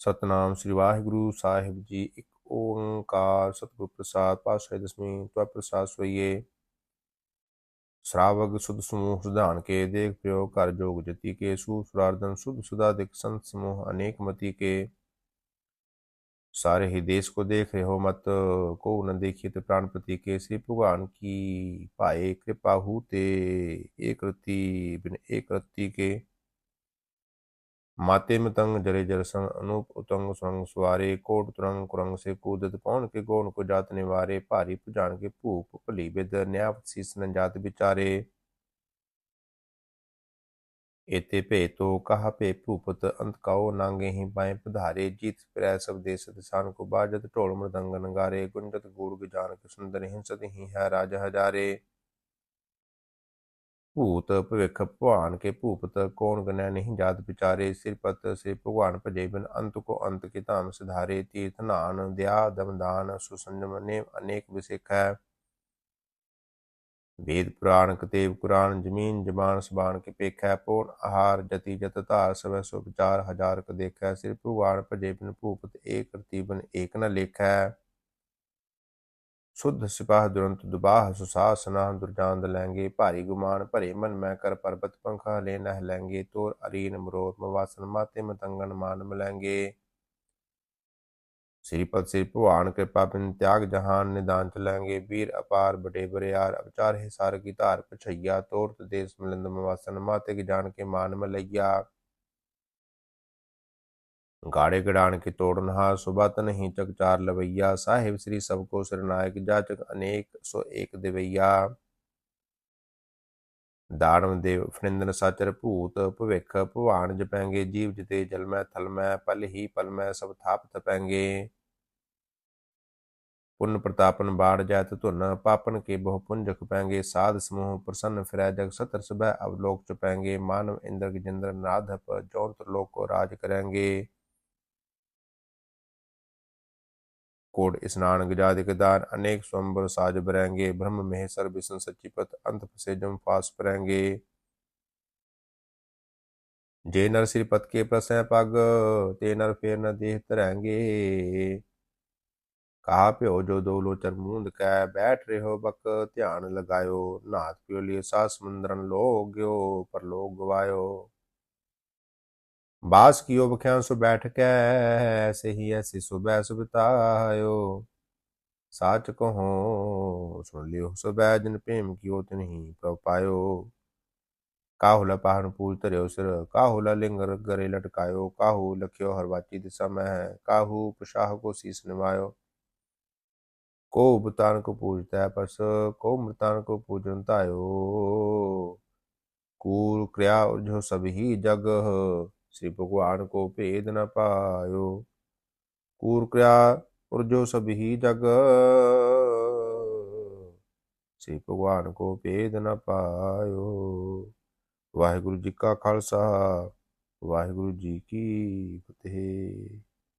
ਸਤਨਾਮ ਸ੍ਰੀ ਵਾਹਿਗੁਰੂ ਸਾਹਿਬ ਜੀ ਇੱਕ ਓੰਕਾਰ ਸਤਿਗੁਰ ਪ੍ਰਸਾਦ ਪਾਤਸ਼ਾਹ ਦਸਵੀਂ ਤਵਾ ਪ੍ਰਸਾਦ ਸੋਈਏ ਸ਼ਰਾਵਗ ਸੁਧ ਸਮੂਹ ਸੁਧਾਨ ਕੇ ਦੇਖ ਪਿਓ ਕਰ ਜੋਗ ਜਤੀ ਕੇ ਸੂ ਸੁਰਾਰਦਨ ਸੁਧ ਸੁਦਾ ਦਿਕ ਸੰਤ ਸਮੂਹ ਅਨੇਕ ਮਤੀ ਕੇ सारे ही देश को देख रहे हो मत को न देखिए तो प्राण प्रति के श्री भगवान की पाए कृपा हूते एक रति बिन एक रति के माते मतंग जरे जर संग अनूप उतंग संग सवारे कोट तुरंग कुरंग से कूदत पौन के गौन को जात निवारे भारी पुजान के भूप भली बिद न्याप शीस न जात बिचारे एते पे तो कहा पे भूपत अंत काओ नांगे ही बाएं पधारे जीत प्रै सब देश दिशान को बाजत ढोल मृदंग नगारे गुंजत गूढ़ जान के सुंदर हिंसत ही है राज हजारे ਭੂਤ ਭਵਿਖ ਭਵਾਨ ਕੇ ਭੂਪਤ ਕੌਣ ਗਨੈ ਨਹੀਂ ਜਾਤ ਵਿਚਾਰੇ, ਸਿਰਪਤ ਸੇ ਭਗਵਾਨ ਭਜੇ ਬਿਨ ਅੰਤ ਕੋ ਅੰਤ ਕੇ ਧਾਮ ਸਿਧਾਰੇ, ਤੀਰਥ ਨਾਨ ਦਿਆ ਦਮਦਾਨ ਸੁਸੰਜਮ ਨੇ ਅਨੇਕ ਵਿਸਿਖ। ਹੈ ਵੇਦ ਪੁਰਾਣ ਕਤੇਬ ਕੁਰਾਨ ਜ਼ਮੀਨ ਜ਼ਬਾਨ ਸਬਾਨ ਕੇ ਪੇਖੈ, ਪੂਰਨ ਆਹਾਰ ਜਤੀ ਜਤ ਧਾਰ ਸਵੈ ਸੋ ਵਿਚਾਰ ਹਜ਼ਾਰ ਕ ਦੇਖੈ, ਸਿਰ ਭਗਵਾਨ ਭਜੇ ਬਿਨ ਭੂਪਤ ਏਕ ਰਤੀਬਨ ਏਕ ਨ ਲੇਖੈ। ਸੁਧ ਸਿਪਾਹ ਦੁਰੰਤ ਦੁਬਾਹ ਸੁਸਾਸਨਾ ਦੁਰਜਾਨ ਲੈਂਗੇ ਭਾਰੀ ਗੁਮਾਨ ਭਰੇ ਮਨ ਮੈਂ ਕਰ ਪਰਬਤ ਪੰਖਾ ਲੈ ਨਹ ਲੈਂਗੇ ਤੋਰ ਅਰੀਨ ਮਰੋਰ ਮਵਾਸਨ ਮਾਤੇ ਮਤੰਗਨ ਮਾਨ ਮਲੈਂਗੇ ਸ੍ਰੀ ਪਤ ਸ੍ਰੀ ਭਵਾਨ ਕਿਰਪਾ ਬਿਨ ਤਿਆਗ ਜਹਾਨ ਨਿਦਾਨ ਚ ਵੀਰ ਅਪਾਰ ਬਟੇ ਬਰਿਆਰ, ਅਵਚਾਰ ਹੈ ਸਾਰ ਕੀ ਧਾਰ ਪਛਈਆ, ਤੋਰਤ ਦੇਸ ਮਿਲੰਦ ਮਵਾਸਨ ਮਾਤੇ ਕੀ ਜਾਣ ਕੇ ਮਾਨ ਮਲਈਆ ਗਾੜੇ ਗੜਾਣ ਕੇ ਤੋੜਨਹਾ ਸੁਬਤ ਨਹੀਂ ਤਕ ਚਾਰ ਲਵਈਆ, ਸਾਹਿਬ ਸ੍ਰੀ ਸਭ ਕੋ ਸਰਨਾਇਕ ਜਾਚਕ ਅਨੇਕ ਸੋ ਏਕ ਦਿਵਈਆ। ਦਾੜਮ ਦੇਵ ਫਰਿੰਦਨ ਸਾਚਰ ਭੂਤ, ਭਵਿੱਖ ਭਵਾਨ ਜਪੈਂਗੇ ਜੀਵ ਜਿਤੇ ਜਲਮੈ ਥਲਮੈ ਪਲ ਹੀ ਪਲ ਮੈ ਸਭ ਥਾਪ ਤਪੈਂਗੇ ਪੁੰਨ ਪ੍ਰਤਾਪਨ ਬਾੜ ਜਾਤ ਧੁਨ, ਪਾਪਨ ਕੇ ਬਹੁ ਪੁੰਜਕ ਪੈਂਗੇ ਸਾਧ ਸਮੂਹ ਪ੍ਰਸੰਨ ਫਿਰੈ ਜਗ ਸਤਰ ਸਭੈ ਅਵਲੋਕ ਚ ਪੈਂਗੇ ਮਾਨਵ ਇੰਦਰ ਗਜਿੰਦਰ ਨਾਧਪ ਜੋਂਤ ਲੋਕ ਕੋ ਰਾਜ ਕਰਾਂਗੇ ਕੋਟ ਇਸਨਾਨ ਗਜਾਦਿਕ ਦਾਨ ਅਨੇਕ स्वंबर साज बरेंगे ब्रह्म महेश्वर विष्णु सचिपत अंत फसे जम फास परेंगे जे नर श्रीपत के प्रसय पग ते नर फेर न देह तरंगे कहा प्यो जो दो लोचर मूंद कै बैठ रहे हो बक ध्यान लगायो नाथ पियो लिए सा समुंदरन लोग्यो पर लोग गवायो बास कियो बख्यां सो बैठ कै ऐसे ही ऐसी सुबह सुबतायो साच कहो, सुन लियो, सुबह जन प्रेम कियो तिन्ही प्रभ पायो। काहुला पहाड़ पूज तरियो सिर, काहुला लिंगर गरे लटकायो। काहू लखियो हरवाची दिशा में है काहू पशाह को शीस निभायो को बुतान को पूजता है पस, को मृतान को पूजन तायो। कूल क्रिया जो सभी जग ਸ੍ਰੀ ਭਗਵਾਨ ਕੋ ਭੇਦ ਨ ਪਾਇਓ। ਕੂਰ ਕਿਆ ਉਰਜੋ ਸਭੀ ਜਗ। ਸ੍ਰੀ ਭਗਵਾਨ ਕੋ ਭੇਦ ਨ ਪਾਇਓ। ਵਾਹਿਗੁਰੂ ਜੀ ਕਾ ਖਾਲਸਾ, ਵਾਹਿਗੁਰੂ ਜੀ ਕੀ ਫਤਿਹ।